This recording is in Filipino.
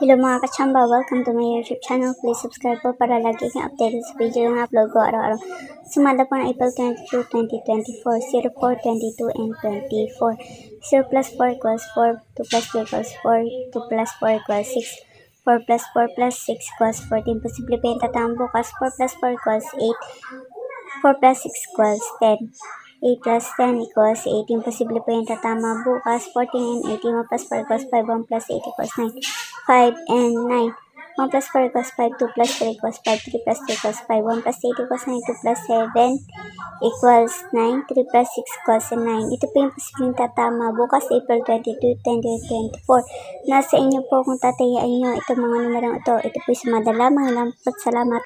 Hello mga kachamba, welcome to my YouTube channel. Please subscribe po para lagi kang updated sa video na upload ko araw-araw. Sumada po ng April 22, 2024, 04, 22, and 24. 0 plus 4 equals 4, 2 plus 2 equals 4, 2 plus 4 equals 6. 4 plus 4 plus 6 equals 14. Posible pa yung tatang bukas. 4 plus 4 equals 8. 4 plus 6 equals 10. 8 plus 10 equals 18. Posible po yung tatama bukas. 14 and 18. 1 plus 4 equals 5. 1 plus 8 equals 9. 5 and 9. 1 plus 4 equals 5. 2 plus 3 equals 5. 3 plus 2 equals 5. 1 plus 8 equals 9. 2 plus 7 equals 9. 3 plus 6 equals 9. Ito po yung posibleng tatama bukas April 22, 2024. Nasa inyo po kung tatayain nyo itong mga numerong ito. Ito po yung sumadala. Mga salamat.